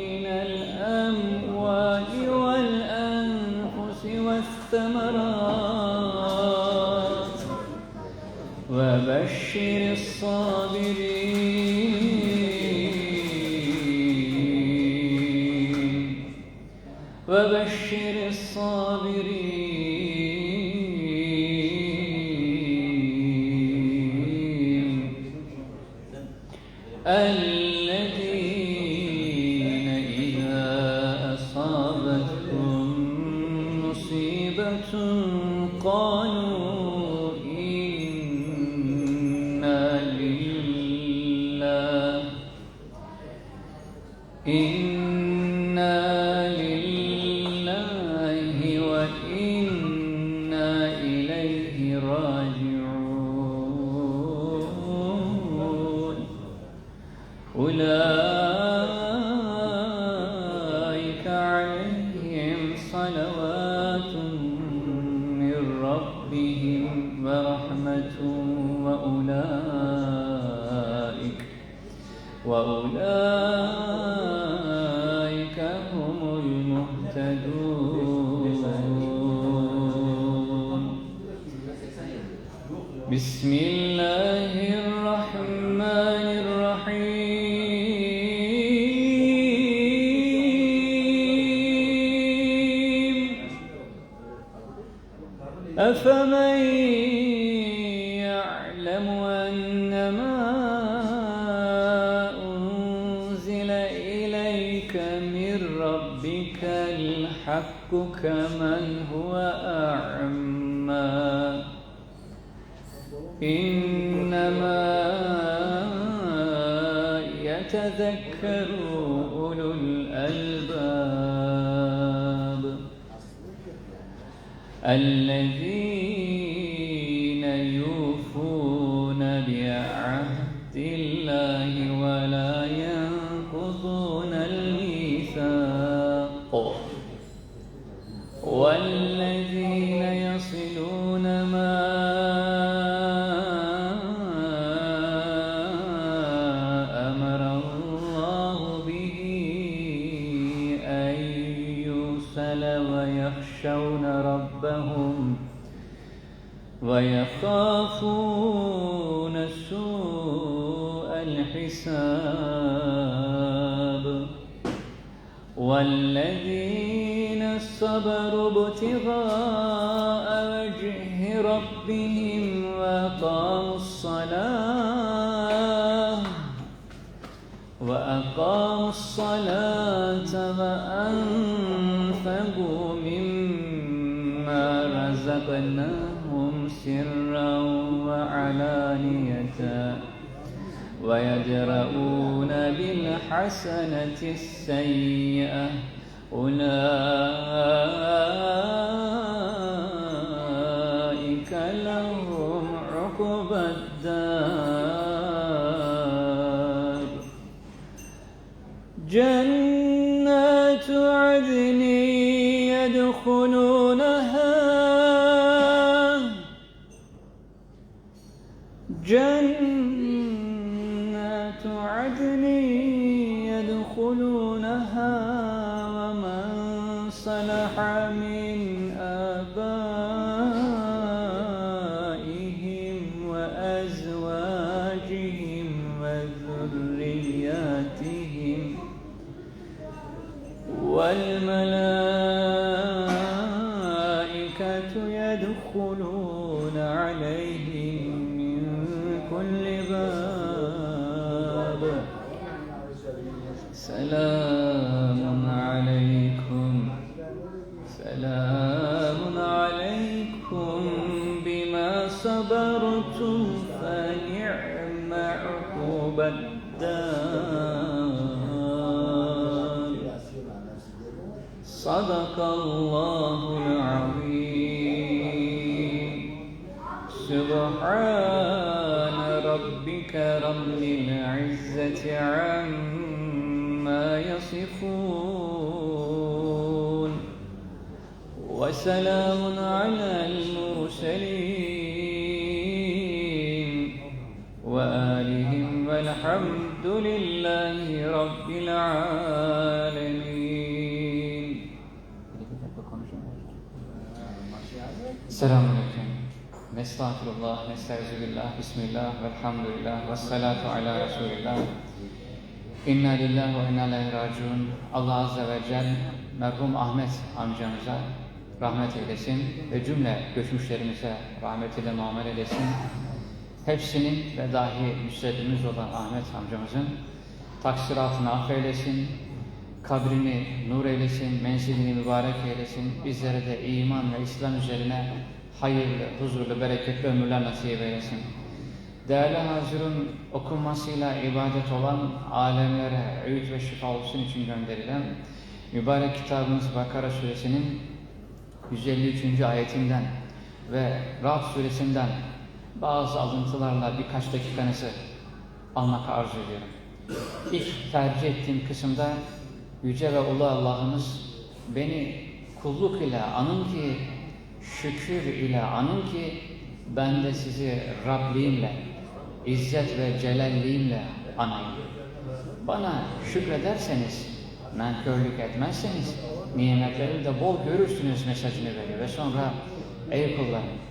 من الأموال والأنفس والثمرات. وبشر الصابرين الذين أولئك عليهم صلوات من ربهم ورحمة وأولئك وأولئك هم المهتدون. بسم الله الرحمن الرحيم. أفمن يعلم أن ما أنزل إليك من ربك الحق كمن هو أعمى إنما يتذكر أولو الألباب الذي ويخافون سوء الحساب والذين صبروا ابتغاء وجه ربهم وأقاموا الصلاة وأقاموا الصلاة وأنفقوا سرا وعلانية. ويدرؤون بالحسنة السيئة. أولئك لهم عقبى الدار. جنات عدن يدخلونها صبرتم فنعم عقبى الدار صدق الله العظيم. سبحان ربك رب العزة عما يصفون. وسلام على المرسلين. والحمد لله رب العالمين Selamünaleyküm. Nestağfirullah, nestaizubillah, bismillah, velhamdülillah, ve salatu ala Resulillah. İnna lillahi ve inna ileyhi raciun. Allah Azze ve Celle merhum Ahmet amcamıza rahmet eylesin ve cümle göçmüşlerimize rahmetiyle muamele eylesin. Hepsinin ve dahi müsvedimiz olan Ahmet amcamızın taksiratını affeylesin, kabrini nur eylesin, menzilini mübarek eylesin, bizlere de iman ve İslam üzerine hayırlı, huzurlu, bereketli ömürler nasip eylesin. Değerli hazırın okunmasıyla ibadet olan alemlere öğüt ve şifa olsun için gönderilen mübarek kitabımız Bakara suresinin 153. ayetinden ve Ra'd suresinden bazı alıntılarla birkaç dakikanızı almak arzu ediyorum. İlk tercih ettiğim kısımda Yüce ve Ulu Allah'ımız beni kulluk ile anın ki, şükür ile anın ki ben de sizi Rabliğimle, izzet ve celalliğimle anayım. Bana şükrederseniz, nankörlük etmezseniz nimetlerimi de bol görürsünüz mesajını veriyor. Ve sonra ey kullarım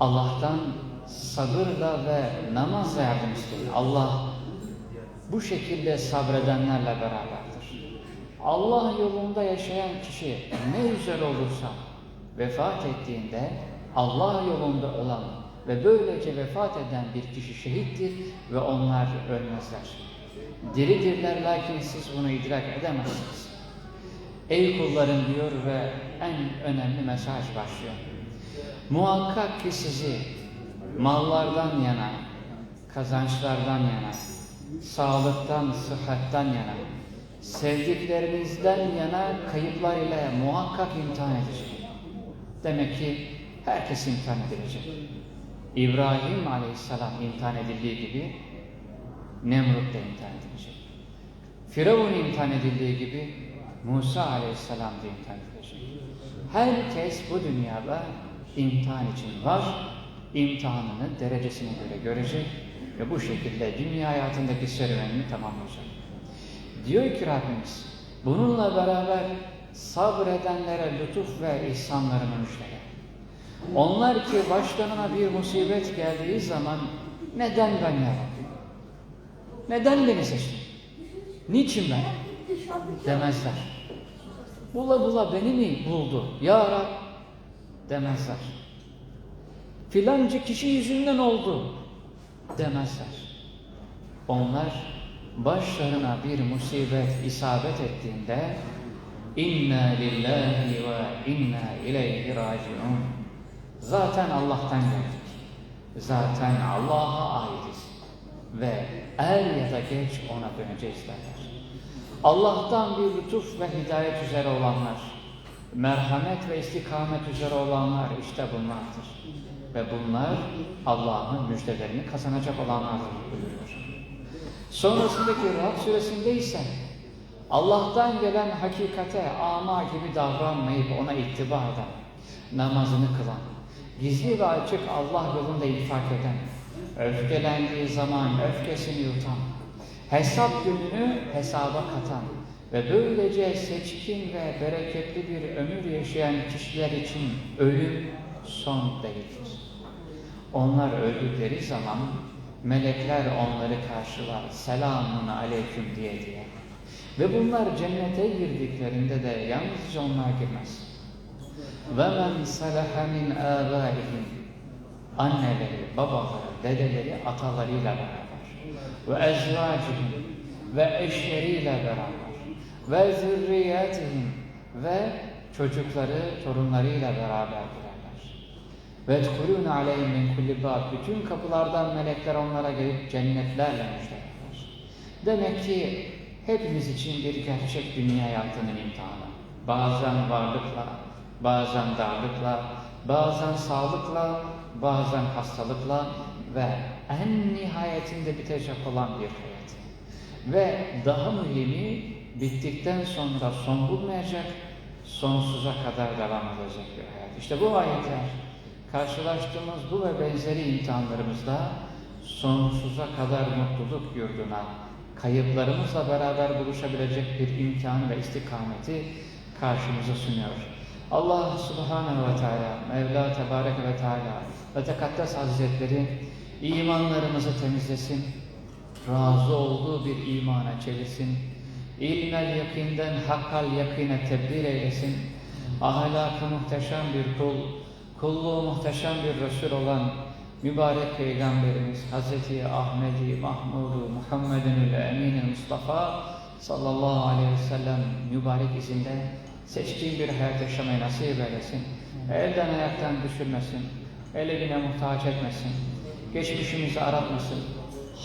Allah'tan sabırla ve namazla yardım isteyin. Allah bu şekilde sabredenlerle beraberdir. Allah yolunda yaşayan kişi ne güzel olursa vefat ettiğinde Allah yolunda olan ve böylece vefat eden bir kişi şehittir ve onlar ölmezler. Diridirler lakin siz bunu idrak edemezsiniz. Ey kullarım diyor ve en önemli mesaj başlıyor. Muhakkak ki sizi mallardan yana, kazançlardan yana, sağlıktan, sıhhatten yana, sevdiklerinizden yana kayıplar ile muhakkak imtihan edecek. Demek ki herkes imtihan edilecek. İbrahim aleyhisselam imtihan edildiği gibi Nemrut da imtihan edilecek. Firavun imtihan edildiği gibi Musa aleyhisselam da imtihan edilecek. Herkes bu dünyada imtihan için var, imtihanını derecesine göre görecek ve bu şekilde dünya hayatındaki serüvenini tamamlayacak. Diyor ki Rabbimiz, bununla beraber sabredenlere lütuf ve ihsanlarını müjdele. Onlar ki başlarına bir musibet geldiği zaman neden ben ya Rabbi? Neden beni seçtin? Niçin ben? Demezler. Bula bula beni mi buldu? Ya Rab demezler. Filanca kişi yüzünden oldu demezler. Onlar başlarına bir musibet isabet ettiğinde inna lillahi ve inna ileyhi raciun. Zaten Allah'tan geldik. Zaten Allah'a aitiz. Ve er ya da geç ona döneceğiz derler. Allah'tan bir lütuf ve hidayet üzere olanlar, merhamet ve istikamet üzere olanlar işte bunlardır. Ve bunlar Allah'ın müjdelerini kazanacak olanlardır buyuruyor. Sonrasındaki Rahat suresinde ise Allah'tan gelen hakikate ama gibi davranmayıp ona ittiba eden, namazını kılan, gizli ve açık Allah yolunda infak eden, öfkelendiği zaman öfkesini yutan, hesap gününü hesaba katan ve böylece seçkin ve bereketli bir ömür yaşayan kişiler için ölüm son değildir. Onlar öldükleri zaman melekler onları karşılar, selamun aleyküm diye diye. Ve bunlar cennete girdiklerinde de yalnızca onlar girmez. وَمَنْ سَلَحَ مِنْ آبَائِهِمْ Anneleri, babaları, dedeleri atalarıyla beraber. Ve ezvacihim ve eşleriyle beraber. ve zürriyetihim ve çocukları, torunlarıyla beraber girerler. Ve edhulûne aleyhim min kulli. Bütün kapılardan melekler onlara gelip cennetlerle müjdelerler. Demek ki hepimiz için bir gerçek dünya hayatının imtihanı. Bazen varlıkla, bazen darlıkla, bazen sağlıkla, bazen hastalıkla ve en nihayetinde bitecek olan bir hayat. Ve daha mühimi bittikten sonra son bulmayacak, sonsuza kadar devam edecek bir hayat. İşte bu ayetler karşılaştığımız bu ve benzeri imtihanlarımızda sonsuza kadar mutluluk yurduna, kayıplarımızla beraber buluşabilecek bir imkanı ve istikameti karşımıza sunuyor. Allah Subhanahu ve Teala, Mevla Tebarek ve Teala ve Tekaddes Hazretleri imanlarımızı temizlesin, razı olduğu bir imana çevirsin, ilmel yakinden hakkal yakine tebdil eylesin, ahlakı muhteşem bir kul, kulluğu muhteşem bir Resul olan mübarek Peygamberimiz Hz. Ahmedi Mahmudu Muhammedin Emin Mustafa sallallahu aleyhi ve sellem mübarek izinde seçtiğin bir hayat yaşamayı nasip eylesin. Elden ayaktan düşürmesin, eline muhtaç etmesin, geçmişimizi aratmasın,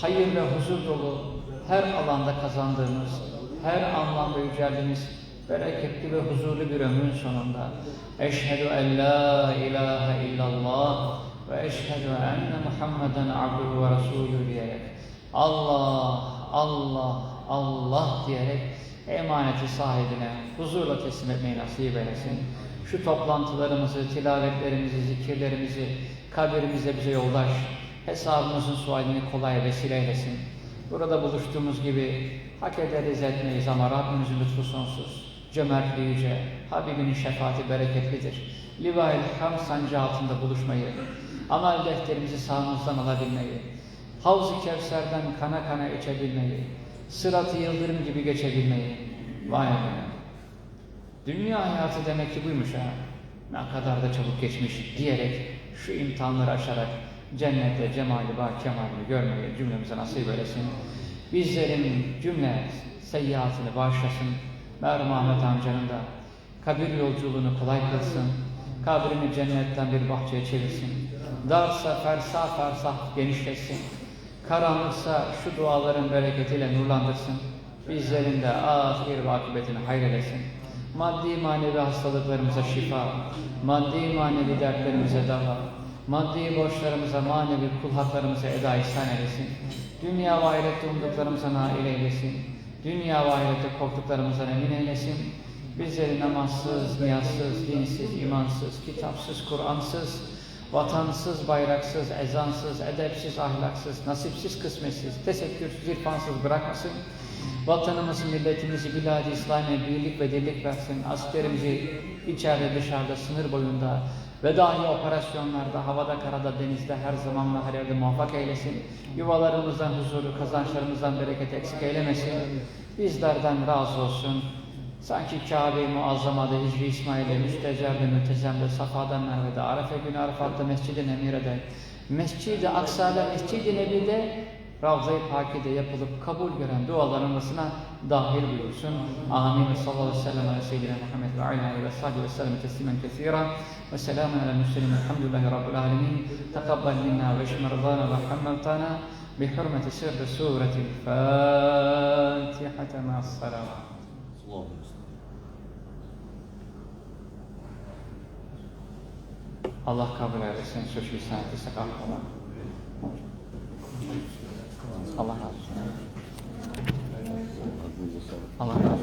hayır ve huzur dolu her alanda kazandığımız, her anlamda yüceldiğimiz bereketli ve huzurlu bir ömrün sonunda Eşhedü en la ilahe illallah ve eşhedü enne Muhammeden abduhu ve resulü diyerek Allah, Allah, Allah diyerek emaneti sahibine huzurla teslim etmeyi nasip eylesin. Şu toplantılarımızı, tilavetlerimizi, zikirlerimizi, kabirimize bize yoldaş, hesabımızın sualini kolay vesile eylesin. Burada buluştuğumuz gibi hak ederiz etmeyiz ama Rabbimizin lütfu sonsuz. Cömertliği yüce, Habibinin şefaati bereketlidir. Liva-il Ham sancı altında buluşmayı, amel defterimizi sağımızdan alabilmeyi, Havz-ı Kevser'den kana kana içebilmeyi, sıratı yıldırım gibi geçebilmeyi, vay be. Dünya hayatı demek ki buymuş ha. Ne kadar da çabuk geçmiş diyerek şu imtihanları aşarak cennette cemali bak kemalini görmeyi cümlemize nasip eylesin. Bizlerin cümle seyyiatını bağışlasın. Merhum Ahmet amcanın da kabir yolculuğunu kolay kılsın. Kabrini cennetten bir bahçeye çevirsin. Darsa fersah fersah genişlesin. Karanlıksa şu duaların bereketiyle nurlandırsın. Bizlerin de ahir ve akıbetini hayrelesin. Maddi manevi hastalıklarımıza şifa, maddi manevi dertlerimize dava, maddi borçlarımıza, manevi kul haklarımıza eda ihsan eylesin. Dünya ve ahirette umduklarımıza nail eylesin. Dünya ve ahirette korktuklarımızdan emin eylesin. Bizleri namazsız, niyazsız, dinsiz, imansız, kitapsız, Kur'ansız, vatansız, bayraksız, ezansız, edepsiz, ahlaksız, nasipsiz, kısmetsiz, tesettürsüz, irfansız bırakmasın. Vatanımızı, milletimizi, bilad-i İslam'a birlik ve dirlik versin. Askerimizi içeride dışarıda, sınır boyunda ve dahi operasyonlarda, havada, karada, denizde her zaman ve her yerde muvaffak eylesin. Yuvalarımızdan huzuru, kazançlarımızdan bereket eksik eylemesin. Bizlerden razı olsun. Sanki Kabe-i Muazzama'da Hicri İsmail'e, Müstecab'de, Müntezem'de, Safa'da, Merve'de, Arefe günü Arafat'ta, Mescid-i Nemire'de, Mescid-i Aksa'da, Mescid-i Nebi'de, Ravza-i Paki'de yapılıp kabul gören duaların arasına dahil buyursun. Amin. Ve sallallahu aleyhi ve sellem ala seyyidina Muhammed ve ala ve sahbihi ve sellem teslimen kethira. Ve selamun ala müslimin. Elhamdülillahi Rabbil alemin. Tekabbel minna ve şmerḍana ve hammeltana. بحرمة سر سورة الفاتحة مع الصلوات اللهم صل Allah kabul eylesin şu lisan-ı sakal Allah razı olsun. Allah razı olsun.